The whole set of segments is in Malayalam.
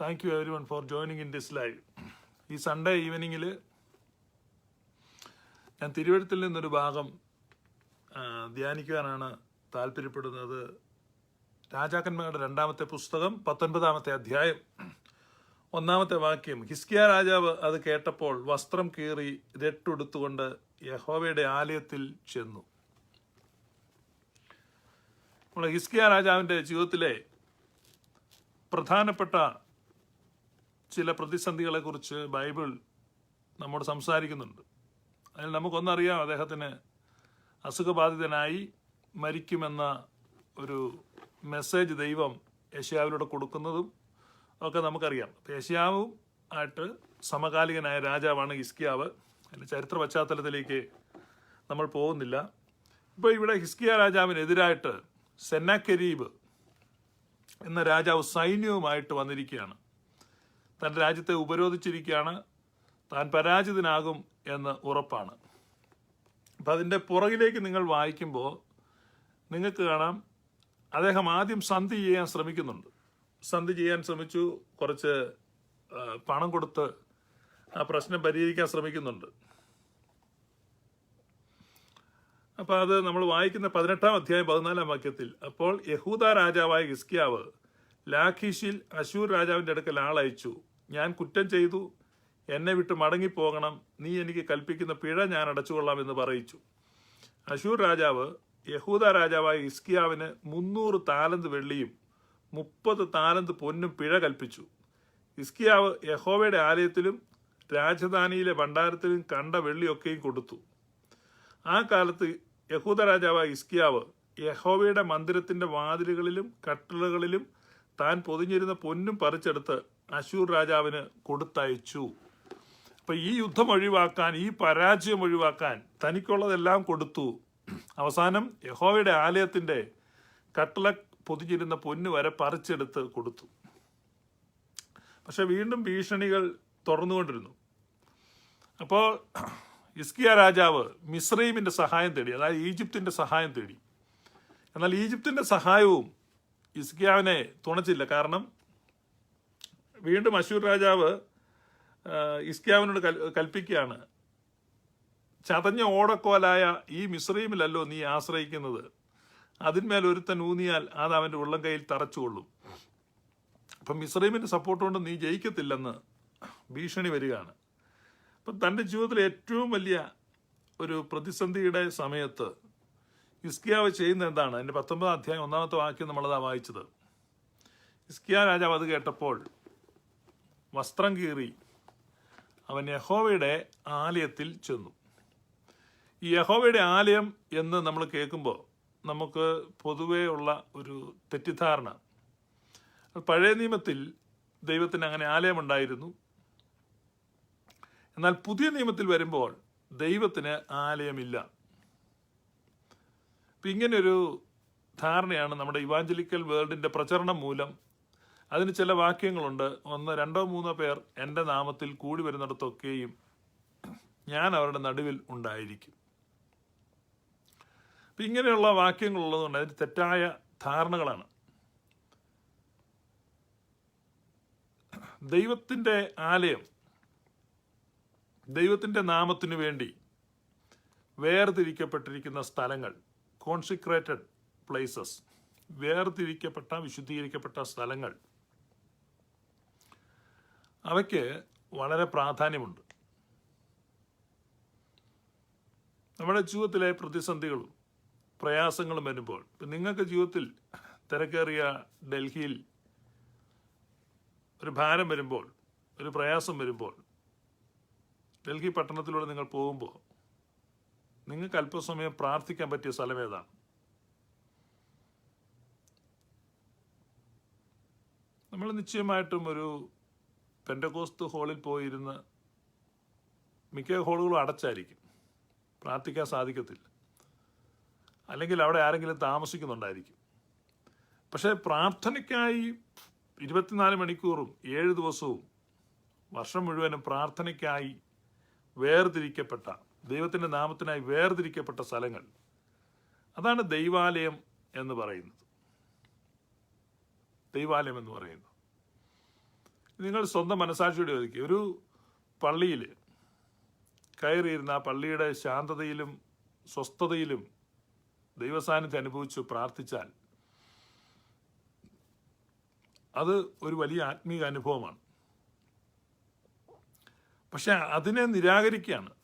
Thank you everyone for joining in this live ഈ സൺഡേ ഈവനിങ്ങിൽ ഞാൻ തിരുവഴുത്തിൽ നിന്നൊരു ഭാഗം ധ്യാനിക്കാനാണ് താല്പര്യപ്പെടുന്നത്. രാജാക്കന്മാരുടെ രണ്ടാമത്തെ പുസ്തകം പത്തൊൻപതാമത്തെ അധ്യായം ഒന്നാമത്തെ വാക്യം. ഹിസ്കിയ രാജാവ് അത് കേട്ടപ്പോൾ വസ്ത്രം കീറി രട്ടുടുത്തുകൊണ്ട് യഹോവയുടെ ആലയത്തിൽ ചെന്നു. നമ്മൾ ഹിസ്കിയ രാജാവിന്റെ ജീവിതത്തിലെ പ്രധാനപ്പെട്ട ചില പ്രതിസന്ധികളെ കുറിച്ച് ബൈബിൾ നമ്മോട് സംസാരിക്കുന്നുണ്ട്. അതിൽ നമുക്കൊന്നറിയാം അദ്ദേഹത്തിന് അസുഖബാധിതനായി മരിക്കുമെന്ന ഒരു മെസ്സേജ് ദൈവം യശയാവിലൂടെ കൊടുക്കുന്നതും ഒക്കെ നമുക്കറിയാം. യശയാവും ആയിട്ട് സമകാലികനായ രാജാവാണ് ഹിസ്കിയാവ്. അതിന്റെ ചരിത്ര പശ്ചാത്തലത്തിലേക്ക് നമ്മൾ പോകുന്നില്ല. ഇപ്പോൾ ഇവിടെ ഹിസ്കിയ രാജാവിനെതിരായിട്ട് സെന്നാക്കരീബ് എന്ന രാജാവ് സൈന്യവുമായിട്ട് വന്നിരിക്കുകയാണ്. തന്റെ രാജ്യത്തെ ഉപരോധിച്ചിരിക്കുകയാണ്. താൻ പരാജിതനാകും എന്ന് ഉറപ്പാണ്. അപ്പം അതിന്റെ പുറകിലേക്ക് നിങ്ങൾ വായിക്കുമ്പോൾ നിങ്ങൾക്ക് കാണാം അദ്ദേഹം ആദ്യം സന്ധി ചെയ്യാൻ ശ്രമിക്കുന്നുണ്ട്. സന്ധി ചെയ്യാൻ ശ്രമിച്ചു കുറച്ച് പണം കൊടുത്ത് ആ പ്രശ്നം പരിഹരിക്കാൻ ശ്രമിക്കുന്നുണ്ട്. അപ്പോൾ അത് നമ്മൾ വായിക്കുന്ന പതിനെട്ടാം അധ്യായം പതിനാലാം വാക്യത്തിൽ അപ്പോൾ യഹൂദ രാജാവായ ഹിസ്കിയാവ് ലാഖീഷിൽ അശൂർ രാജാവിന്റെ അടുക്കൽ ആളയച്ചു ഞാൻ കുറ്റം ചെയ്തു. എന്നെ വിട്ട് മടങ്ങിപ്പോകണം. നീ എനിക്ക് കൽപ്പിക്കുന്ന പിഴ ഞാൻ അടച്ചുകൊള്ളാം എന്ന് പറയിച്ചു. അശൂർ രാജാവ് യഹൂദ രാജാവായ ഇസ്കിയാവിന് മുന്നൂറ് താലന്ത് വെള്ളിയും മുപ്പത് താലന്ത് പൊന്നും പിഴ കൽപ്പിച്ചു. ഇസ്കിയാവ് യഹോവയുടെ ആലയത്തിലും രാജധാനിയിലെ ഭണ്ഡാരത്തിലും കണ്ട വെള്ളിയൊക്കെയും കൊടുത്തു. ആ കാലത്ത് യഹൂദ രാജാവായ ഇസ്കിയാവ് യഹോവയുടെ മന്ദിരത്തിന്റെ വാതിലുകളിലും കട്ടിലുകളിലും താൻ പൊതിഞ്ഞിരുന്ന പൊന്നും പറിച്ചെടുത്ത് അശൂർ രാജാവിന് കൊടുത്തയച്ചു. അപ്പം ഈ യുദ്ധം ഒഴിവാക്കാൻ ഈ പരാജയം ഒഴിവാക്കാൻ തനിക്കുള്ളതെല്ലാം കൊടുത്തു. അവസാനം യഹോവയുടെ ആലയത്തിന്റെ കട്ടള പൊതിഞ്ഞിരുന്ന പൊന്നു വരെ പറിച്ചെടുത്ത് കൊടുത്തു. പക്ഷെ വീണ്ടും ഭീഷണികൾ തുറന്നുകൊണ്ടിരുന്നു. അപ്പോൾ ഇസ്കിയ രാജാവ് മിസ്രൈമിന്റെ സഹായം തേടി അതായത് ഈജിപ്തിന്റെ സഹായം തേടി. എന്നാൽ ഈജിപ്തിന്റെ സഹായവും ഇസ്കിയാവിനെ തുണച്ചില്ല. കാരണം വീണ്ടും അശൂർ രാജാവ് ഇസ്ഗ്യാവിനോട് കൽ കൽപ്പിക്കുകയാണ്. ചതഞ്ഞ ഓടക്കോലായ ഈ മിശ്രീമിലല്ലോ നീ ആശ്രയിക്കുന്നത്. അതിന്മേൽ ഒരുത്തൻ ഊന്നിയാൽ അത് അവന്റെ ഉള്ളം കയ്യിൽ തറച്ചുകൊള്ളും. അപ്പം മിശ്രീമിന്റെ സപ്പോർട്ട് കൊണ്ട് നീ ജയിക്കത്തില്ലെന്ന് ഭീഷണി വരികയാണ്. അപ്പം തന്റെ ജീവിതത്തിലെ ഏറ്റവും വലിയ ഒരു പ്രതിസന്ധിയുടെ സമയത്ത് ഇസ്കിയാവ് ചെയ്യുന്ന എന്താണ്? അതിന്റെ പത്തൊമ്പതാം അധ്യായം ഒന്നാമത്തെ വാക്യം നമ്മളതാ വായിച്ചത്. ഇസ്കിയ രാജാവ് അത് കേട്ടപ്പോൾ വസ്ത്രം കീറി അവൻ യഹോവയുടെ ആലയത്തിൽ ചെന്നു. ഈ യഹോവയുടെ ആലയം എന്ന് നമ്മൾ കേൾക്കുമ്പോൾ നമുക്ക് പൊതുവേ ഉള്ള ഒരു തെറ്റിദ്ധാരണ. പഴയ നിയമത്തിൽ ദൈവത്തിന് അങ്ങനെ ആലയമുണ്ടായിരുന്നു. എന്നാൽ പുതിയ നിയമത്തിൽ വരുമ്പോൾ ദൈവത്തിന് ആലയമില്ല. അപ്പം ഇങ്ങനൊരു ധാരണയാണ് നമ്മുടെ ഇവാഞ്ചലിക്കൽ വേൾഡിന്റെ പ്രചരണം മൂലം അതിന് ചില വാക്യങ്ങളുണ്ട്. ഒന്ന് രണ്ടോ മൂന്നോ പേർ എന്റെ നാമത്തിൽ കൂടി വരുന്നിടത്തൊക്കെയും ഞാൻ അവരുടെ നടുവിൽ ഉണ്ടായിരിക്കും. അപ്പം ഇങ്ങനെയുള്ള വാക്യങ്ങളുള്ളതുകൊണ്ട് അതിന് തെറ്റായ ധാരണകളാണ്. ദൈവത്തിന്റെ ആലയം ദൈവത്തിന്റെ നാമത്തിനു വേണ്ടി വേർതിരിക്കപ്പെട്ടിരിക്കുന്ന സ്ഥലങ്ങൾ കോൺസിക്രേറ്റഡ് പ്ലേസസ് വേർതിരിക്കപ്പെട്ട വിശുദ്ധീകരിക്കപ്പെട്ട സ്ഥലങ്ങൾ. അവയ്ക്ക് വളരെ പ്രാധാന്യമുണ്ട്. നമ്മുടെ ജീവിതത്തിലെ പ്രതിസന്ധികളും പ്രയാസങ്ങളും വരുമ്പോൾ നിങ്ങൾക്ക് ജീവിതത്തിൽ തിരക്കേറിയ ഡൽഹിയിൽ ഒരു ഭാരം വരുമ്പോൾ ഒരു പ്രയാസം വരുമ്പോൾ ഡൽഹി പട്ടണത്തിലൂടെ നിങ്ങൾ പോകുമ്പോൾ നിങ്ങൾക്ക് അല്പസമയം പ്രാർത്ഥിക്കാൻ പറ്റിയ സ്ഥലം ഏതാണ്? നമ്മൾ നിശ്ചയമായിട്ടും ഒരു പെൻഡകോസ്ത് ഹോളിൽ പോയിരുന്ന് മിക്ക ഹോളുകളും അടച്ചായിരിക്കും. പ്രാർത്ഥിക്കാൻ സാധിക്കത്തില്ല. അല്ലെങ്കിൽ അവിടെ ആരെങ്കിലും താമസിക്കുന്നുണ്ടായിരിക്കും. പക്ഷേ പ്രാർത്ഥനയ്ക്കായി ഇരുപത്തിനാല് മണിക്കൂറും ഏഴ് ദിവസവും വർഷം മുഴുവനും പ്രാർത്ഥനയ്ക്കായി വേർതിരിക്കപ്പെട്ട ദൈവത്തിന്റെ നാമത്തിനായി വേർതിരിക്കപ്പെട്ട സ്ഥലങ്ങൾ. അതാണ് ദൈവാലയം എന്ന് പറയുന്നത്. ദൈവാലയം എന്ന് പറയുന്നു നിങ്ങൾ സ്വന്തം മനസാക്ഷിയോട് ചോദിക്കുക ഒരു പള്ളിയിൽ കയറിയിരുന്ന ആ പള്ളിയുടെ ശാന്തതയിലും സ്വസ്ഥതയിലും ദൈവസാന്നിധ്യം അനുഭവിച്ചു പ്രാർത്ഥിച്ചാൽ അത് ഒരു വലിയ ആത്മീയ അനുഭവമാണ്. പക്ഷെ അതിനെ നിരാകരിക്കുകയാണ്.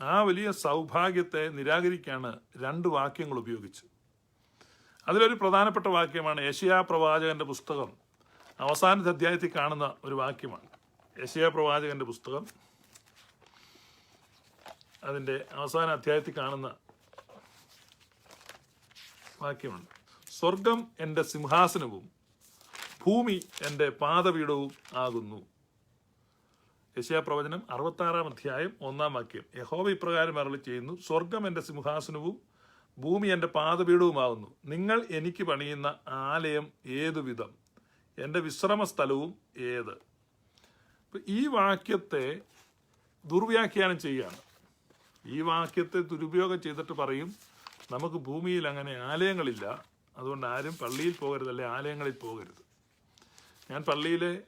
ആ വലിയ സൗഭാഗ്യത്തെ നിരാകരിക്കാണ് രണ്ട് വാക്യങ്ങൾ ഉപയോഗിച്ച്. അതിലൊരു പ്രധാനപ്പെട്ട വാക്യമാണ് യശയാ പ്രവാചകന്റെ പുസ്തകം. അവസാനത്തെ അധ്യായത്തിൽ കാണുന്ന ഒരു വാക്യമാണ്. യശയാ പ്രവാചകന്റെ പുസ്തകം. അതിന്റെ അവസാന അധ്യായത്തിൽ കാണുന്ന വാക്യമുണ്ട് സ്വർഗം എന്റെ സിംഹാസനവും ഭൂമി എന്റെ പാദപീഠവും ആകുന്നു. യശയാ പ്രവചനം അറുപത്താറാം അധ്യായം ഒന്നാം വാക്യം. യഹോവ ഇപ്രകാരം അരളി ചെയ്യുന്നു സ്വർഗം എന്റെ സിംഹാസനവും ഭൂമി എന്റെ പാതപീഠവുമാകുന്നു നിങ്ങൾ എനിക്ക് പണിയുന്ന ആലയം ഏതുവിധം? എന്റെ വിശ്രമ സ്ഥലവും ഏത് ഈ വാക്യത്തെ ദുർവ്യാഖ്യാനം ചെയ്യുകയാണ്. ഈ വാക്യത്തെ ദുരുപയോഗം ചെയ്തിട്ട് പറയും നമുക്ക് ഭൂമിയിൽ അങ്ങനെ ആലയങ്ങളില്ല. അതുകൊണ്ട് ആരും പള്ളിയിൽ പോകരുത് അല്ലെ ആലയങ്ങളിൽ പോകരുത്. ഞാൻ പള്ളിയിലെ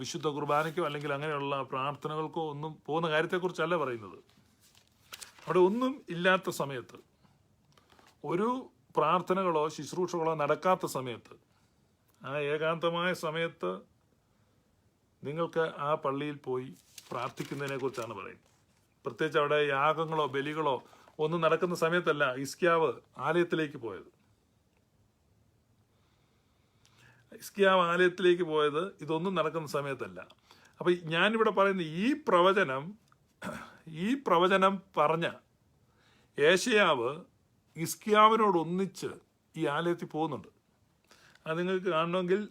വിശുദ്ധ കുർബാനയ്ക്കോ അല്ലെങ്കിൽ അങ്ങനെയുള്ള പ്രാർത്ഥനകൾക്കോ ഒന്നും പോകുന്ന കാര്യത്തെക്കുറിച്ചല്ല പറയുന്നത്. അവിടെ ഒന്നും ഇല്ലാത്ത സമയത്ത് ഒരു പ്രാർത്ഥനകളോ ശുശ്രൂഷകളോ നടക്കാത്ത സമയത്ത് ആ ഏകാന്തമായ സമയത്ത് നിങ്ങൾക്ക് ആ പള്ളിയിൽ പോയി പ്രാർത്ഥിക്കുന്നതിനെ കുറിച്ചാണ് പറയുന്നത്. പ്രത്യേകിച്ച് അവിടെ യാഗങ്ങളോ ബലികളോ ഒന്നും നടക്കുന്ന സമയത്തല്ല ഇസ്ക്യാവ് ആലയത്തിലേക്ക് പോയത്. ഇസ്കിയാവ് ആലയത്തിലേക്ക് പോയത് ഇതൊന്നും നടക്കുന്ന സമയത്തല്ല. അപ്പം ഞാനിവിടെ പറയുന്ന ഈ പ്രവചനം ഈ പ്രവചനം പറഞ്ഞ ഏഷ്യാവ് ഇസ്കിയാവിനോടൊന്നിച്ച് ഈ ആലയത്തിൽ പോകുന്നുണ്ട്. അത് നിങ്ങൾക്ക് കാണണമെങ്കിൽ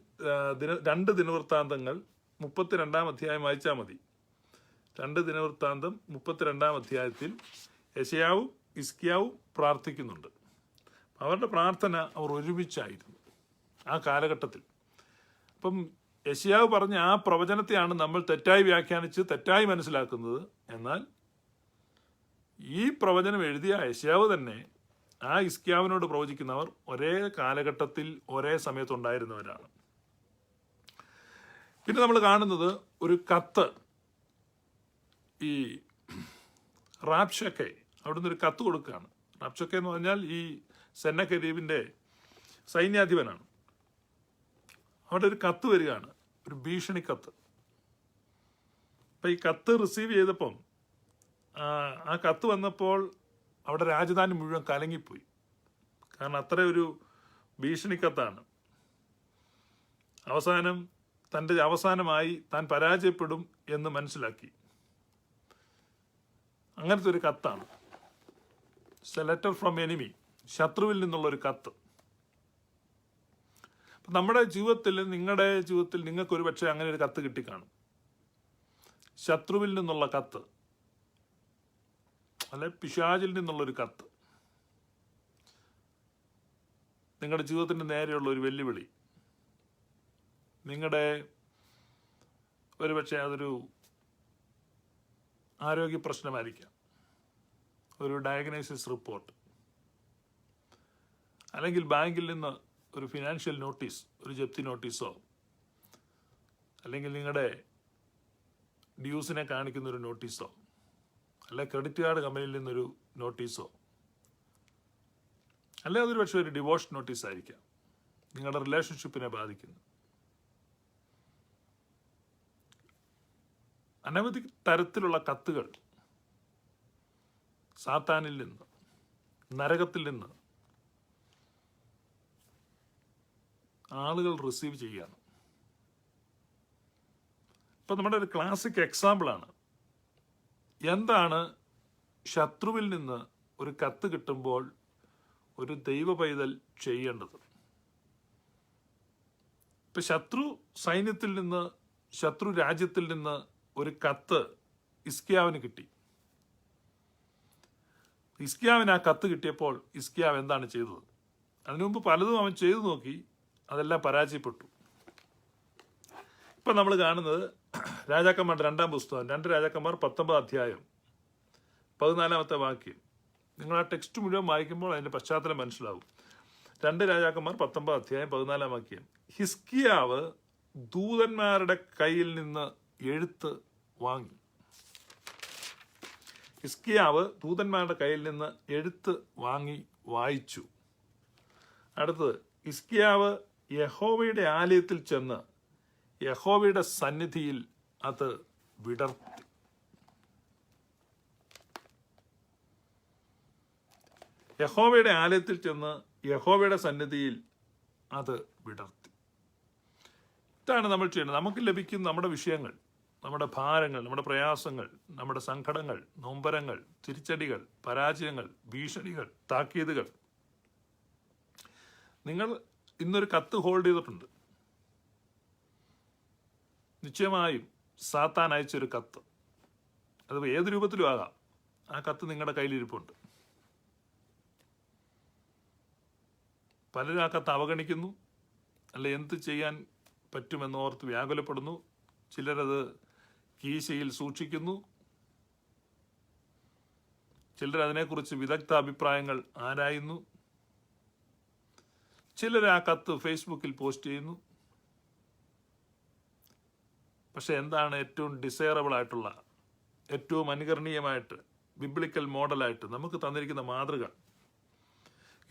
ദിന രണ്ട് ദിനവൃത്താന്തങ്ങൾ മുപ്പത്തിരണ്ടാം അധ്യായം വായിച്ചാൽ മതി. രണ്ട് ദിനവൃത്താന്തം മുപ്പത്തിരണ്ടാം അധ്യായത്തിൽ യശയാവും ഇസ്കിയാവും പ്രാർത്ഥിക്കുന്നുണ്ട്. അവരുടെ പ്രാർത്ഥന അവർ ഒരുമിച്ചായിരുന്നു ആ കാലഘട്ടത്തിൽ. അപ്പം യശിയാവ് പറഞ്ഞ ആ പ്രവചനത്തെയാണ് നമ്മൾ തെറ്റായി വ്യാഖ്യാനിച്ച് തെറ്റായി മനസ്സിലാക്കുന്നത്. എന്നാൽ ഈ പ്രവചനം എഴുതിയ യശിയാവ് തന്നെ ആ ഇസ്ക്യാവിനോട് പ്രവചിക്കുന്നവർ ഒരേ കാലഘട്ടത്തിൽ ഒരേ സമയത്തുണ്ടായിരുന്നവരാണ്. പിന്നെ നമ്മൾ കാണുന്നത് ഒരു കത്ത്. ഈ റാപ്ഷക്കെ അവിടുന്ന് ഒരു കത്ത് കൊടുക്കുകയാണ്. റാപ്ഷക്കെ എന്ന് പറഞ്ഞാൽ ഈ സെന്നഖരീബിന്റെ സൈന്യാധിപനാണ്. അവിടെ ഒരു കത്ത് വരികയാണ്. ഒരു ഭീഷണി കത്ത്. അപ്പൊ ഈ കത്ത് റിസീവ് ചെയ്തപ്പം ആ, കത്ത് വന്നപ്പോൾ അവിടെ രാജധാനി മുഴുവൻ കലങ്ങിപ്പോയി. കാരണം അത്ര ഒരു ഭീഷണി കത്താണ്. അവസാനം തന്റെ അവസാനമായി താൻ പരാജയപ്പെടും എന്ന് മനസ്സിലാക്കി. അങ്ങനത്തെ ഒരു കത്താണ്. ലെറ്റർ ഫ്രം എനിമി ശത്രുവിൽ നിന്നുള്ള ഒരു കത്ത്. നമ്മുടെ ജീവിതത്തിൽ നിങ്ങളുടെ ജീവിതത്തിൽ നിങ്ങൾക്ക് ഒരു പക്ഷേ അങ്ങനെ ഒരു കത്ത് കിട്ടിക്കാണും. ശത്രുവിൽ നിന്നുള്ള കത്ത്. അല്ലെ പിശാചിൽ നിന്നുള്ളൊരു കത്ത്. നിങ്ങളുടെ ജീവിതത്തിന് നേരെയുള്ള ഒരു വെല്ലുവിളി. നിങ്ങളുടെ ഒരുപക്ഷെ അതൊരു ആരോഗ്യ പ്രശ്നമായിരിക്കാം. ഒരു ഡയഗ്നോസിസ് റിപ്പോർട്ട്. അല്ലെങ്കിൽ ബാങ്കിൽ നിന്ന് ഒരു ഫിനാൻഷ്യൽ നോട്ടീസ് ഒരു ജപ്തി നോട്ടീസോ അല്ലെങ്കിൽ നിങ്ങളുടെ ഡ്യൂസിനെ കാണിക്കുന്ന ഒരു നോട്ടീസോ അല്ലെ ക്രെഡിറ്റ് കാർഡ് കമ്പനിയിൽ നിന്നൊരു നോട്ടീസോ അല്ലെ അതൊരു പക്ഷേ ഒരു ഡിവോഴ്സ് നോട്ടീസ് ആയിരിക്കാം. നിങ്ങളുടെ റിലേഷൻഷിപ്പിനെ ബാധിക്കുന്നു. അനവധി തരത്തിലുള്ള കത്തുകൾ സാത്താനിൽ നിന്ന് നരകത്തിൽ നിന്ന് ആളുകൾ റിസീവ് ചെയ്യുകയാണ്. ഇപ്പം നമ്മുടെ ഒരു ക്ലാസിക് എക്സാമ്പിളാണ് എന്താണ് ശത്രുവിൽ നിന്ന് ഒരു കത്ത് കിട്ടുമ്പോൾ ഒരു ദൈവ പൈതൽ ചെയ്യേണ്ടത്? ഇപ്പം ശത്രു സൈന്യത്തിൽ നിന്ന് ശത്രു രാജ്യത്തിൽ നിന്ന് ഒരു കത്ത് ഇസ്കിയാവിന് കിട്ടി. ഇസ്കിയാവിന് ആ കത്ത് കിട്ടിയപ്പോൾ ഇസ്കിയാവ് എന്താണ് ചെയ്തത്? അതിനു മുമ്പ് പലതും അവൻ ചെയ്തു നോക്കി. അതെല്ലാം പരാജയപ്പെട്ടു. ഇപ്പം നമ്മൾ കാണുന്നത് രാജാക്കന്മാരുടെ രണ്ടാം പുസ്തകം രണ്ട് രാജാക്കന്മാർ പത്തൊമ്പത് അധ്യായം പതിനാലാമത്തെ വാക്യം. നിങ്ങൾ ആ ടെക്സ്റ്റ് മുഴുവൻ വായിക്കുമ്പോൾ അതിന്റെ പശ്ചാത്തലം മനസ്സിലാവും. രണ്ട് രാജാക്കന്മാർ പത്തൊമ്പത് അധ്യായം പതിനാലാം വാക്യം. ഹിസ്കിയാവ് ദൂതന്മാരുടെ കയ്യിൽ നിന്ന് എഴുത്ത് വാങ്ങി. ഹിസ്കിയാവ് ദൂതന്മാരുടെ കയ്യിൽ നിന്ന് എഴുത്ത് വാങ്ങി വായിച്ചു. അടുത്തത് ഹിസ്കിയാവ് യഹോവയുടെ ആലയത്തിൽ ചെന്ന് യഹോവയുടെ സന്നിധിയിൽ അത് വിടർത്തി. യഹോവയുടെ ആലയത്തിൽ ചെന്ന് യഹോവയുടെ സന്നിധിയിൽ അത് വിടർത്തി. ഇതാണ് നമ്മൾ ചെയ്യുന്നത് നമുക്ക് ലഭിക്കുന്ന നമ്മുടെ വിഷയങ്ങൾ നമ്മുടെ ഭാരങ്ങൾ നമ്മുടെ പ്രയാസങ്ങൾ നമ്മുടെ സങ്കടങ്ങൾ നൊമ്പരങ്ങൾ തിരിച്ചടികൾ പരാജയങ്ങൾ ഭീഷണികൾ താക്കീതുകൾ. നിങ്ങൾ ഇന്നൊരു കത്ത് ഹോൾഡ് ചെയ്തിട്ടുണ്ട്. നിശ്ചയമായും സാത്താൻ അയച്ചൊരു കത്ത്. അത് ഏത് രൂപത്തിലും ആകാം. ആ കത്ത് നിങ്ങളുടെ കയ്യിലിരിപ്പുണ്ട്. പലരും ആ കത്ത് അവഗണിക്കുന്നു. അല്ല എന്ത് ചെയ്യാൻ പറ്റുമെന്ന് ഓർത്ത് വ്യാകുലപ്പെടുന്നു. ചിലരത് കീശയിൽ സൂക്ഷിക്കുന്നു. ചിലർ അതിനെക്കുറിച്ച് വിദഗ്ധ അഭിപ്രായങ്ങൾ ആരായുന്നു. ചിലർ ആ കത്ത് ഫേസ്ബുക്കിൽ പോസ്റ്റ് ചെയ്യുന്നു. പക്ഷെ എന്താണ് ഏറ്റവും ഡിസൈറബിൾ ആയിട്ടുള്ള ഏറ്റവും അനുകരണീയമായിട്ട് ബിബ്ലിക്കൽ മോഡലായിട്ട് നമുക്ക് തന്നിരിക്കുന്ന മാതൃക?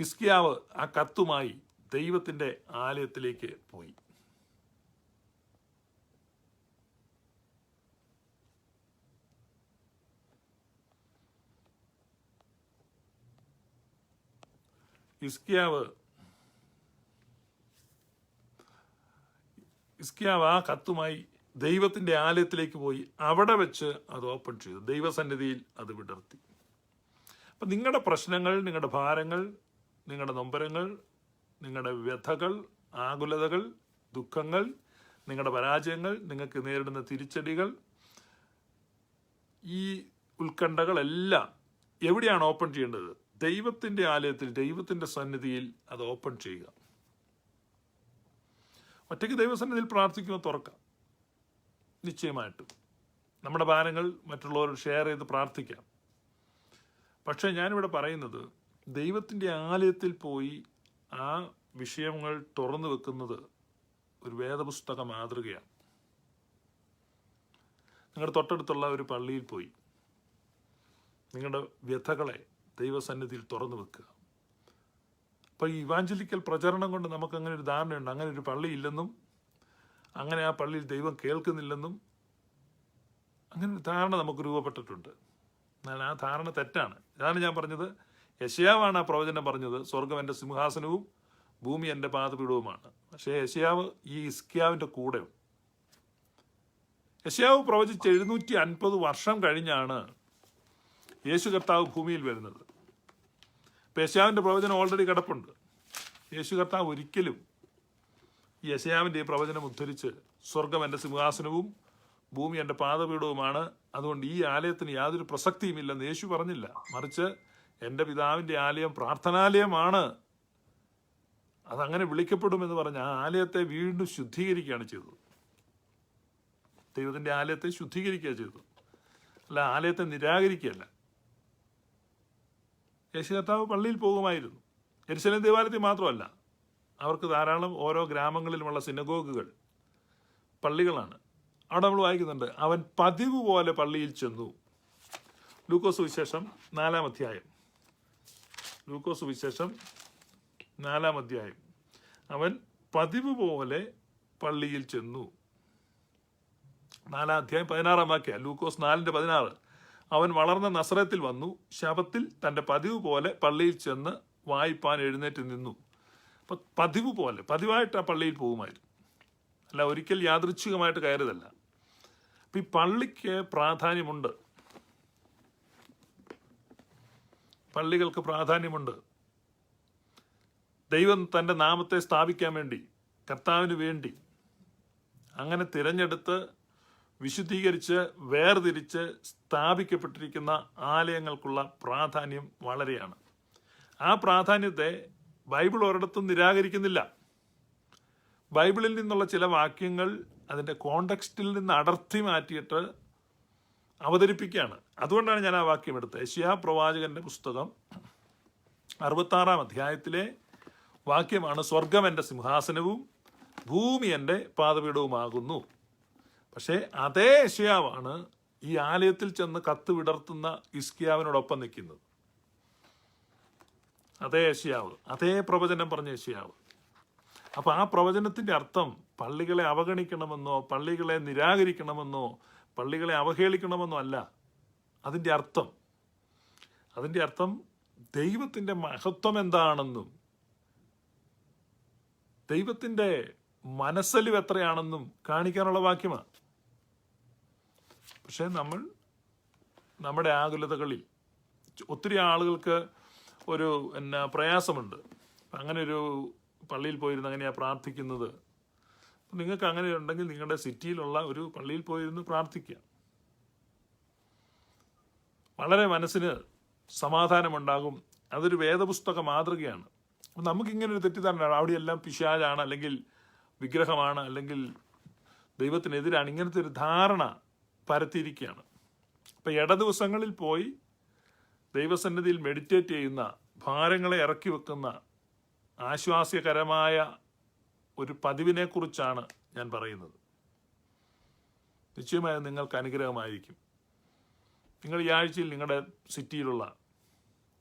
ഹിസ്കിയാവ് ആ കത്തുമായി ദൈവത്തിന്റെ ആലയത്തിലേക്ക് പോയി. ഹിസ്കിയാവ് ഹിസ്കിയാവ് ആ കത്തുമായി ദൈവത്തിന്റെ ആലയത്തിലേക്ക് പോയി അവിടെ വെച്ച് അത് ഓപ്പൺ ചെയ്തു. ദൈവസന്നിധിയിൽ അത് വിടർത്തി. അപ്പം നിങ്ങളുടെ പ്രശ്നങ്ങൾ നിങ്ങളുടെ ഭാരങ്ങൾ നിങ്ങളുടെ നൊമ്പരങ്ങൾ നിങ്ങളുടെ വ്യഥകൾ ആകുലതകൾ ദുഃഖങ്ങൾ നിങ്ങളുടെ പരാജയങ്ങൾ നിങ്ങൾക്ക് നേരിടുന്ന തിരിച്ചടികൾ ഈ ഉത്കണ്ഠകളെല്ലാം എവിടെയാണ് ഓപ്പൺ ചെയ്യേണ്ടത്? ദൈവത്തിന്റെ ആലയത്തിൽ ദൈവത്തിന്റെ സന്നിധിയിൽ അത് ഓപ്പൺ ചെയ്യുക. ഒറ്റയ്ക്ക് ദൈവസന്നിധിയിൽ പ്രാർത്ഥിക്കുമ്പോൾ തുറക്കാം. നിശ്ചയമായിട്ടും. നമ്മുടെ ഭാരങ്ങൾ മറ്റുള്ളവരോട് ഷെയർ ചെയ്ത് പ്രാർത്ഥിക്കാം. പക്ഷേ ഞാനിവിടെ പറയുന്നത് ദൈവത്തിന്റെ ആലയത്തിൽ പോയി ആ വിഷയങ്ങൾ തുറന്നു വെക്കുന്നത് ഒരു വേദപുസ്തക മാതൃകയാണ്. നിങ്ങളുടെ തൊട്ടടുത്തുള്ള ഒരു പള്ളിയിൽ പോയി നിങ്ങളുടെ വ്യഥകളെ ദൈവസന്നിധിയിൽ തുറന്നു വെക്കുക. അപ്പോൾ ഈ ഇവാഞ്ചലിക്കൽ പ്രചരണം കൊണ്ട് നമുക്ക് അങ്ങനെ ഒരു ധാരണയുണ്ട്. അങ്ങനെ ഒരു പള്ളി ഇല്ലെന്നും അങ്ങനെ ആ പള്ളിയിൽ ദൈവം കേൾക്കുന്നില്ലെന്നും അങ്ങനെ ഒരു ധാരണ നമുക്ക് രൂപപ്പെട്ടിട്ടുണ്ട്. എന്നാൽ ആ ധാരണ തെറ്റാണ്. ഇതാണ് ഞാൻ പറഞ്ഞത്. യശയാവാണ് ആ പ്രവചനം പറഞ്ഞത്. സ്വർഗം എന്റെ സിംഹാസനവും ഭൂമി എന്റെ പാതപീഠവുമാണ് പക്ഷേ യശയാവ് ഈ ഇസ്കിയാവിന്റെ കൂടെ യശയാവ് പ്രവചിച്ച് എഴുന്നൂറ്റി അൻപത് വർഷം കഴിഞ്ഞാണ് യേശു കർത്താവ് ഭൂമിയിൽ വരുന്നത്. ഇപ്പം യശയാവിന്റെ പ്രവചനം ഓൾറെഡി കിടപ്പുണ്ട്. യേശു കർത്താവ് ഒരിക്കലും യശയാവിന്റെ ഈ പ്രവചനം ഉദ്ധരിച്ച് സ്വർഗം എന്റെ സിംഹാസനവും ഭൂമി എന്റെ പാദപീഠവുമാണ്. അതുകൊണ്ട് ഈ ആലയത്തിന് യാതൊരു പ്രസക്തിയുമില്ലെന്ന് യേശു പറഞ്ഞില്ല. മറിച്ച് എന്റെ പിതാവിന്റെ ആലയം പ്രാർത്ഥനാലയമാണ്. അതങ്ങനെ വിളിക്കപ്പെടുമെന്ന് പറഞ്ഞ് ആ ആലയത്തെ വീണ്ടും ശുദ്ധീകരിക്കുകയാണ് ചെയ്തത്. ദൈവത്തിന്റെ ആലയത്തെ ശുദ്ധീകരിക്കുക ചെയ്തത്. അല്ല ആലയത്തെ നിരാകരിക്കുകയല്ല. യേശു കർത്താവ് പള്ളിയിൽ പോകുമായിരുന്നു. എരിശലം ദേവാലയത്തിൽ മാത്രമല്ല അവർക്ക് ധാരാളം ഓരോ ഗ്രാമങ്ങളിലുമുള്ള സിനഗോഗുകൾ പള്ളികളാണ്. അവിടെ നമ്മൾ വായിക്കുന്നുണ്ട് അവൻ പതിവ് പോലെ പള്ളിയിൽ ചെന്നു. ലൂക്കോസ് വിശേഷം നാലാം അധ്യായം. ലൂക്കോസ് വിശേഷം നാലാം അധ്യായം. അവൻ പതിവ് പോലെ പള്ളിയിൽ ചെന്നു. നാലാം അധ്യായം പതിനാറാം വാക്യ ലൂക്കോസ് നാലിന്റെ പതിനാറ്. അവൻ വളർന്ന നസ്രത്തിൽ വന്നു. ശവത്തിൽ തന്റെ പതിവ് പോലെ പള്ളിയിൽ ചെന്ന് വായിപ്പാൻ എഴുന്നേറ്റ് നിന്നു. അപ്പം പതിവ് പോലെ പതിവായിട്ട് ആ പള്ളിയിൽ പോകുമായിരുന്നു. അല്ല ഒരിക്കൽ യാദൃച്ഛികമായിട്ട് കയറിയതല്ല. അപ്പം ഈ പള്ളിക്ക് പ്രാധാന്യമുണ്ട്. പള്ളികൾക്ക് പ്രാധാന്യമുണ്ട്. ദൈവം തന്റെ നാമത്തെ സ്ഥാപിക്കാൻ വേണ്ടി കർത്താവിന് വേണ്ടി അങ്ങനെ തിരഞ്ഞെടുത്ത് വിശുദ്ധീകരിച്ച് വേർതിരിച്ച് സ്ഥാപിക്കപ്പെട്ടിരിക്കുന്ന ആലയങ്ങൾക്കുള്ള പ്രാധാന്യം വളരെയാണ്. ആ പ്രാധാന്യത്തെ ബൈബിൾ ഒരിടത്തും നിരാകരിക്കുന്നില്ല. ബൈബിളിൽ നിന്നുള്ള ചില വാക്യങ്ങൾ അതിന്റെ കോണ്ടക്സ്റ്റിൽ നിന്ന് അടർത്തി മാറ്റിയിട്ട് അവതരിപ്പിക്കുകയാണ്. അതുകൊണ്ടാണ് ഞാൻ ആ വാക്യം എടുത്തത്. ഏഷ്യാ പ്രവാചകന്റെ പുസ്തകം അറുപത്താറാം അധ്യായത്തിലെ വാക്യമാണ് സ്വർഗം എന്റെ സിംഹാസനവും ഭൂമി എന്റെ പാതപീഠവുമാകുന്നു പക്ഷേ അതേ യശയാവാണ് ഈ ആലയത്തിൽ ചെന്ന് കത്ത് വിടർത്തുന്ന ഇസ്കിയാവിനോടൊപ്പം നിൽക്കുന്നത്. അതേ യശയാവ് അതേ പ്രവചനം പറഞ്ഞ യശയാവ് അപ്പോൾ ആ പ്രവചനത്തിന്റെ അർത്ഥം പള്ളികളെ അവഗണിക്കണമെന്നോ പള്ളികളെ നിരാകരിക്കണമെന്നോ പള്ളികളെ അവഹേളിക്കണമെന്നോ അല്ല. അതിന്റെ അർത്ഥം അതിന്റെ അർത്ഥം ദൈവത്തിന്റെ മഹത്വം എന്താണെന്നും ദൈവത്തിന്റെ മനസ്സലിവ് എത്രയാണെന്നും കാണിക്കാനുള്ള വാക്യമാണ്. പക്ഷെ നമ്മൾ നമ്മുടെ ആകുലതകളിൽ ഒത്തിരി ആളുകൾക്ക് ഒരു എന്നാ പ്രയാസമുണ്ട്. അങ്ങനെ ഒരു പള്ളിയിൽ പോയിരുന്ന് അങ്ങനെയാണ് പ്രാർത്ഥിക്കുന്നത്. നിങ്ങൾക്ക് അങ്ങനെ ഉണ്ടെങ്കിൽ നിങ്ങളുടെ സിറ്റിയിലുള്ള ഒരു പള്ളിയിൽ പോയിരുന്ന് പ്രാർത്ഥിക്കുക. വളരെ മനസ്സിന് സമാധാനമുണ്ടാകും. അതൊരു വേദപുസ്തക മാതൃകയാണ്. അപ്പം നമുക്കിങ്ങനെ ഒരു തെറ്റിദ്ധാരണ അവിടെയെല്ലാം പിശാചാണ് അല്ലെങ്കിൽ വിഗ്രഹമാണ് അല്ലെങ്കിൽ ദൈവത്തിനെതിരാണ് ഇങ്ങനത്തെ ഒരു ധാരണ പരത്തിയിരിക്കുകയാണ്. അപ്പം ഇട ദിവസങ്ങളിൽ പോയി ദൈവസന്നിധിയിൽ മെഡിറ്റേറ്റ് ചെയ്യുന്ന ഭാരങ്ങളെ ഇറക്കി വെക്കുന്ന ആശ്വാസ്യകരമായ ഒരു പതിവിനെ കുറിച്ചാണ് ഞാൻ പറയുന്നത്. നിശ്ചയമായും നിങ്ങൾക്ക് അനുഗ്രഹമായിരിക്കും. നിങ്ങൾ ഈ ആഴ്ചയിൽ നിങ്ങളുടെ സിറ്റിയിലുള്ള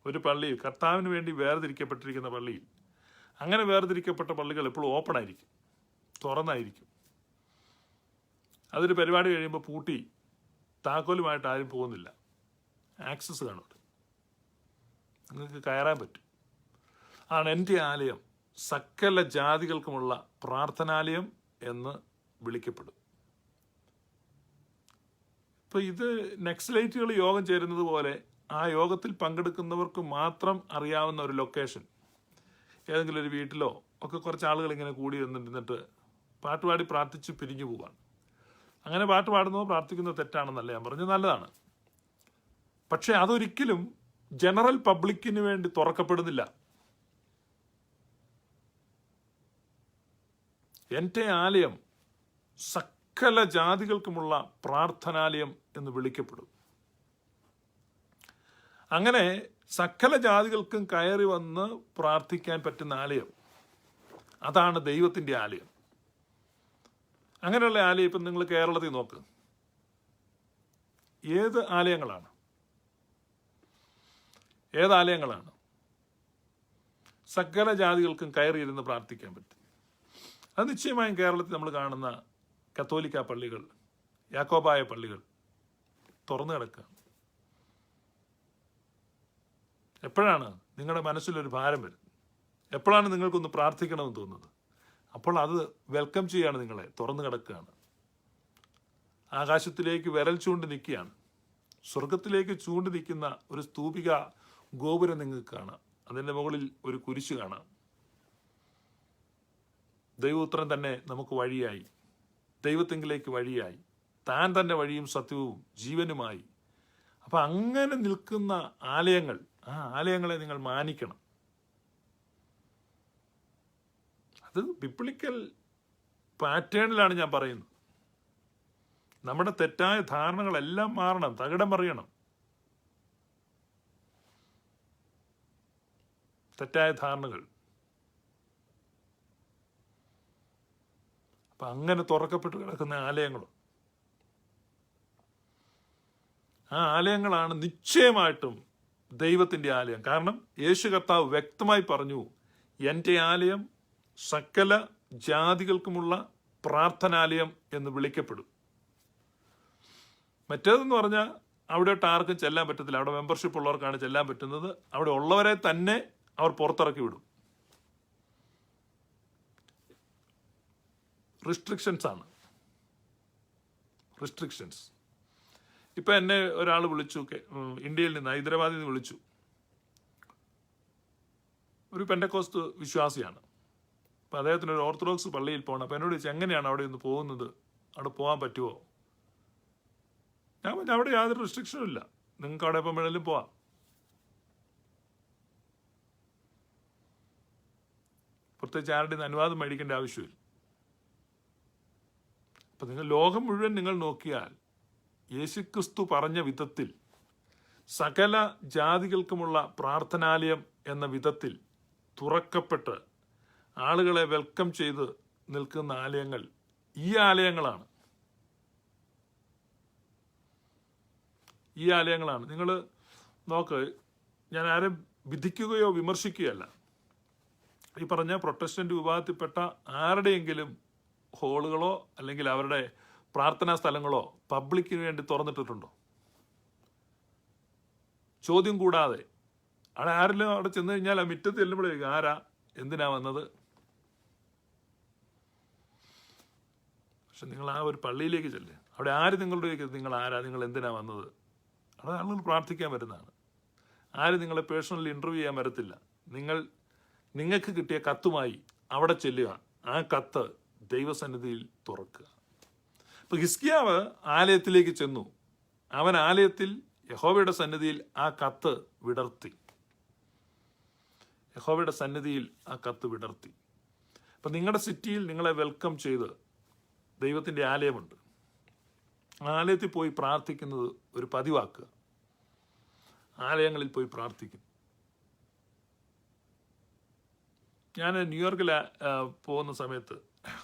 ഒരു പള്ളിയിൽ കർത്താവിന് വേണ്ടി വേർതിരിക്കപ്പെട്ടിരിക്കുന്ന പള്ളിയിൽ അങ്ങനെ വേർതിരിക്കപ്പെട്ട പള്ളികൾ എപ്പോഴും ഓപ്പൺ ആയിരിക്കും തുറന്നായിരിക്കും. അതൊരു പരിപാടി കഴിയുമ്പോൾ പൂട്ടി താക്കോലുമായിട്ട് ആരും പോകുന്നില്ല. ആക്സസ് കാണും. നിങ്ങൾക്ക് കയറാൻ പറ്റും. ആണ് എന്റെ ആലയം. സകല ജാതികൾക്കുമുള്ള പ്രാർത്ഥനാലയം എന്ന് വിളിക്കപ്പെടും. ഇപ്പൊ ഇത് നെക്സലൈറ്റുകൾ യോഗം ചേരുന്നത് പോലെ ആ യോഗത്തിൽ പങ്കെടുക്കുന്നവർക്ക് മാത്രം അറിയാവുന്ന ഒരു ലൊക്കേഷൻ ഏതെങ്കിലും ഒരു വീട്ടിലോ ഒക്കെ കുറച്ച് ആളുകൾ ഇങ്ങനെ കൂടി നിന്നിട്ട് പാട്ടുപാടി പ്രാർത്ഥിച്ച് പിരിഞ്ഞു പോവാണ്. അങ്ങനെ പാട്ട് പാടുന്നത് പ്രാർത്ഥിക്കുന്നത് തെറ്റാണെന്നല്ല ഞാൻ പറഞ്ഞത്? നല്ലതാണ്. പക്ഷെ അതൊരിക്കലും ജനറൽ പബ്ലിക്കിന് വേണ്ടി തുറക്കപ്പെടുന്നില്ല. എന്റെ ആലയം സകല ജാതികൾക്കുമുള്ള പ്രാർത്ഥനാലയം എന്ന് വിളിക്കപ്പെടും. അങ്ങനെ സകല ജാതികൾക്കും കയറി വന്ന് പ്രാർത്ഥിക്കാൻ പറ്റുന്ന ആലയം അതാണ് ദൈവത്തിന്റെ ആലയം. അങ്ങനെയുള്ള ആലയം ഇപ്പം നിങ്ങൾ കേരളത്തിൽ നോക്ക്. ഏത് ആലയങ്ങളാണ്? ഏത് ആലയങ്ങളാണ്? സകല ജാതികൾക്കും കയറിയിരുന്ന് പ്രാർത്ഥിക്കാൻ പറ്റും. അത് നിശ്ചയമായും കേരളത്തിൽ നമ്മൾ കാണുന്ന കത്തോലിക്ക പള്ളികൾ യാക്കോബായ പള്ളികൾ തുറന്നു കിടക്കുക എപ്പോഴാണ് നിങ്ങളുടെ മനസ്സിലൊരു ഭാരം വരുന്നത്? എപ്പോഴാണ് നിങ്ങൾക്കൊന്ന് പ്രാർത്ഥിക്കണമെന്ന് തോന്നുന്നത്? അപ്പോൾ അത് വെൽക്കം ചെയ്യാണ് നിങ്ങളെ തുറന്നു കിടക്കുകയാണ്. ആകാശത്തിലേക്ക് വിരൽ ചൂണ്ടി നിൽക്കുകയാണ്. സ്വർഗത്തിലേക്ക് ചൂണ്ടി നിൽക്കുന്ന ഒരു സ്തൂപിക ഗോപുരം നിങ്ങൾക്ക് കാണാം. അതിന്റെ മുകളിൽ ഒരു കുരിശ് കാണാം. ദൈവപുത്രൻ തന്നെ നമുക്ക് വഴിയായി ദൈവത്തെങ്കിലേക്ക് വഴിയായി. താൻ തന്നെ വഴിയും സത്യവും ജീവനുമായി. അപ്പം അങ്ങനെ നിൽക്കുന്ന ആലയങ്ങൾ ആ ആലയങ്ങളെ നിങ്ങൾ മാനിക്കണം. അത് ബിപ്ലിക്കൽ പാറ്റേണിലാണ് ഞാൻ പറയുന്നത്. നമ്മുടെ തെറ്റായ ധാരണകളെല്ലാം മാറണം തകിടം മറിയണം. തെറ്റായ ധാരണകൾ. അപ്പൊ അങ്ങനെ തുറക്കപ്പെട്ട് കിടക്കുന്ന ആലയങ്ങളും. ആ ആലയങ്ങളാണ് നിശ്ചയമായിട്ടും ദൈവത്തിന്റെ ആലയം. കാരണം യേശു കർത്താവ് വ്യക്തമായി പറഞ്ഞു എന്റെ ആലയം സകല ജാതികൾക്കുമുള്ള പ്രാർത്ഥനാലയം എന്ന് വിളിക്കപ്പെടും. മറ്റേതെന്ന് പറഞ്ഞാൽ അവിടോട്ട് ആർക്കും ചെല്ലാൻ പറ്റത്തില്ല. അവിടെ മെമ്പർഷിപ്പ് ഉള്ളവർക്കാണ് ചെല്ലാൻ പറ്റുന്നത്. അവിടെ ഉള്ളവരെ തന്നെ അവർ പുറത്തിറക്കി വിടും. റിസ്ട്രിക്ഷൻസ് ആണ്. റിസ്ട്രിക്ഷൻസ് ഇപ്പൊ എന്നെ ഒരാൾ വിളിച്ചു ഇന്ത്യയിൽ നിന്ന് ഹൈദരാബാദിൽ നിന്ന് വിളിച്ചു. ഒരു പെൻഡക്കോസ്റ്റ് വിശ്വാസിയാണ്. അപ്പൊ അദ്ദേഹത്തിന് ഒരു ഓർത്തഡോക്സ് പള്ളിയിൽ പോകണം. അപ്പം എന്നോട് ചോദിച്ചു എങ്ങനെയാണ് അവിടെ ഒന്ന് പോകുന്നത്? അവിടെ പോകാൻ പറ്റുമോ ഞാൻ പറഞ്ഞു അവിടെ യാതൊരു റെസ്ട്രിക്ഷനും ഇല്ല. നിങ്ങൾക്ക് അവിടെ എപ്പം വേണേലും പോവാം. പ്രത്യേകിച്ച് ആരുടെയും അനുവാദം മേടിക്കേണ്ട ആവശ്യമില്ല. അപ്പം നിങ്ങൾ ലോകം മുഴുവൻ നിങ്ങൾ നോക്കിയാൽ യേശുക്രിസ്തു പറഞ്ഞ വിധത്തിൽ സകല ജാതികൾക്കുമുള്ള പ്രാർത്ഥനാലയം എന്ന വിധത്തിൽ തുറക്കപ്പെട്ട് ആളുകളെ വെൽക്കം ചെയ്ത് നിൽക്കുന്ന ആലയങ്ങൾ ഈ ആലയങ്ങളാണ്. ഈ ആലയങ്ങളാണ്. നിങ്ങൾ നോക്ക് ഞാൻ ആരും വിധിക്കുകയോ വിമർശിക്കുകയല്ല. ഈ പറഞ്ഞ പ്രൊട്ടസ്റ്റന്റ് വിഭാഗത്തിൽപ്പെട്ട ആരുടെയെങ്കിലും ഹോളുകളോ അല്ലെങ്കിൽ അവരുടെ പ്രാർത്ഥനാ സ്ഥലങ്ങളോ പബ്ലിക്കിന് വേണ്ടി തുറന്നിട്ടിട്ടുണ്ടോ? ചോദ്യം കൂടാതെ. അവിടെ ആരെല്ലാം അവിടെ ചെന്ന് കഴിഞ്ഞാൽ ആ മുറ്റത്ത് ചെല്ലുമ്പോഴേക്കും ആരാ? എന്തിനാ വന്നത്? പക്ഷെ നിങ്ങൾ ആ ഒരു പള്ളിയിലേക്ക് ചെല്ലുക അവിടെ ആര് നിങ്ങളുടെ നിങ്ങൾ ആരാ? നിങ്ങൾ എന്തിനാ വന്നത്? അവിടെ ആളുകൾ പ്രാർത്ഥിക്കാൻ വരുന്നതാണ്. ആര് നിങ്ങളെ പേഴ്സണലി ഇന്റർവ്യൂ ചെയ്യാൻ വരത്തില്ല. നിങ്ങൾ നിങ്ങൾക്ക് കിട്ടിയ കത്തുമായി അവിടെ ചെല്ലുക. ആ കത്ത് ദൈവസന്നിധിയിൽ തുറക്കുക. ഇപ്പൊ ഹിസ്കിയാവ് ആലയത്തിലേക്ക് ചെന്നു. അവൻ ആലയത്തിൽ യഹോവയുടെ സന്നിധിയിൽ ആ കത്ത് വിടർത്തി. യഹോവയുടെ സന്നിധിയിൽ ആ കത്ത് വിടർത്തി. അപ്പം നിങ്ങളുടെ സിറ്റിയിൽ നിങ്ങളെ വെൽക്കം ചെയ്ത് ദൈവത്തിന്റെ ആലയമുണ്ട്. ആലയത്തിൽ പോയി പ്രാർത്ഥിക്കുന്നത് ഒരു പതിവാക്കുക. ആലയങ്ങളിൽ പോയി പ്രാർത്ഥിക്കും. ഞാൻ ന്യൂയോർക്കിൽ പോകുന്ന സമയത്ത്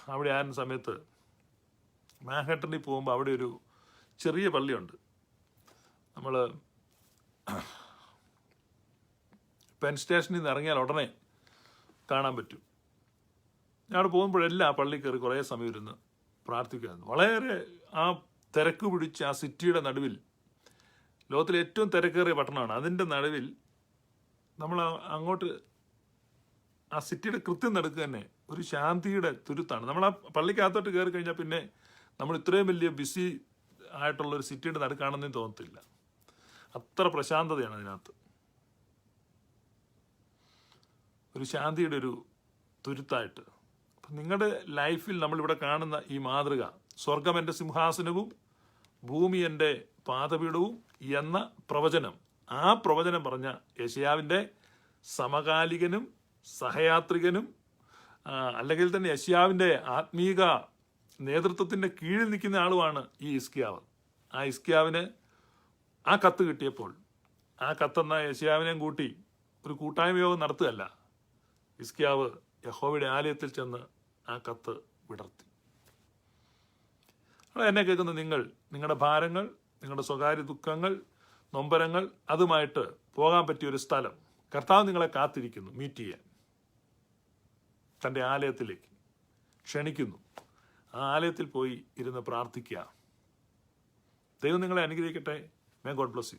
അവിടെ ആയിരുന്ന സമയത്ത് മാൻഹട്ടണിൽ പോകുമ്പോൾ അവിടെ ഒരു ചെറിയ പള്ളിയുണ്ട്. നമ്മൾ പെൻ സ്റ്റേഷനിൽ നിന്ന് ഇറങ്ങിയാൽ ഉടനെ കാണാൻ പറ്റും. അവിടെ പോകുമ്പോഴെല്ലാം ആ പള്ളി കയറി കുറേ സമയം ഇരുന്ന് പ്രാർത്ഥിക്കുമായിരുന്നു വളരെ ആ തിരക്ക് പിടിച്ച് ആ സിറ്റിയുടെ നടുവിൽ ലോകത്തിലെ ഏറ്റവും തിരക്കേറിയ പട്ടണമാണ്. അതിന്റെ നടുവിൽ നമ്മൾ അങ്ങോട്ട് ആ സിറ്റിയുടെ കൃത്യം നടക്കുക തന്നെ ഒരു ശാന്തിയുടെ തുരുത്താണ്. നമ്മൾ ആ പള്ളിക്കകത്തോട്ട് കയറി കഴിഞ്ഞാൽ പിന്നെ നമ്മൾ ഇത്രയും വലിയ ബിസി ആയിട്ടുള്ള ഒരു സിറ്റിയുടെ നടുക്കാണെന്നേ തോന്നത്തില്ല. അത്ര പ്രശാന്തതയാണ് അതിനകത്ത്. ഒരു ശാന്തിയുടെ ഒരു തുരുത്തായിട്ട്. നിങ്ങളുടെ ലൈഫിൽ നമ്മളിവിടെ കാണുന്ന ഈ മാതൃക സ്വർഗം എന്റെ സിംഹാസനവും ഭൂമി എന്റെ പാതപീഠവും എന്ന പ്രവചനം. ആ പ്രവചനം പറഞ്ഞ യശയാവിന്റെ സമകാലികനും സഹയാത്രികനും അല്ലെങ്കിൽ തന്നെ യശയാവിന്റെ ആത്മീക നേതൃത്വത്തിന്റെ കീഴിൽ നിൽക്കുന്ന ആളുമാണ് ഈ ഇസ്കിയാവ് ആ ഇസ്കിയാവിന് ആ കത്ത് കിട്ടിയപ്പോൾ ആ കത്തെന്ന യശയാവിനെയും കൂട്ടി ഒരു കൂട്ടായ്മ യോഗം നടത്തുകയല്ല. ഇസ്കിയാവ് യഹോവയുടെ ആലയത്തിൽ ചെന്ന് ആ കത്ത് വിടർത്തി. എന്നെ കേൾക്കുന്ന നിങ്ങൾ നിങ്ങളുടെ ഭാരങ്ങൾ നിങ്ങളുടെ സ്വകാര്യ ദുഃഖങ്ങൾ നൊമ്പരങ്ങൾ അതുമായിട്ട് പോകാൻ പറ്റിയ ഒരു സ്ഥലം. കർത്താവ് നിങ്ങളെ കാത്തിരിക്കുന്നു മീറ്റ് ചെയ്യാൻ. തന്റെ ആലയത്തിലേക്ക് ക്ഷണിക്കുന്നു. ആ ആലയത്തിൽ പോയി ഇരുന്ന് പ്രാർത്ഥിക്കുക. ദൈവം നിങ്ങളെ അനുഗ്രഹിക്കട്ടെ. May God bless you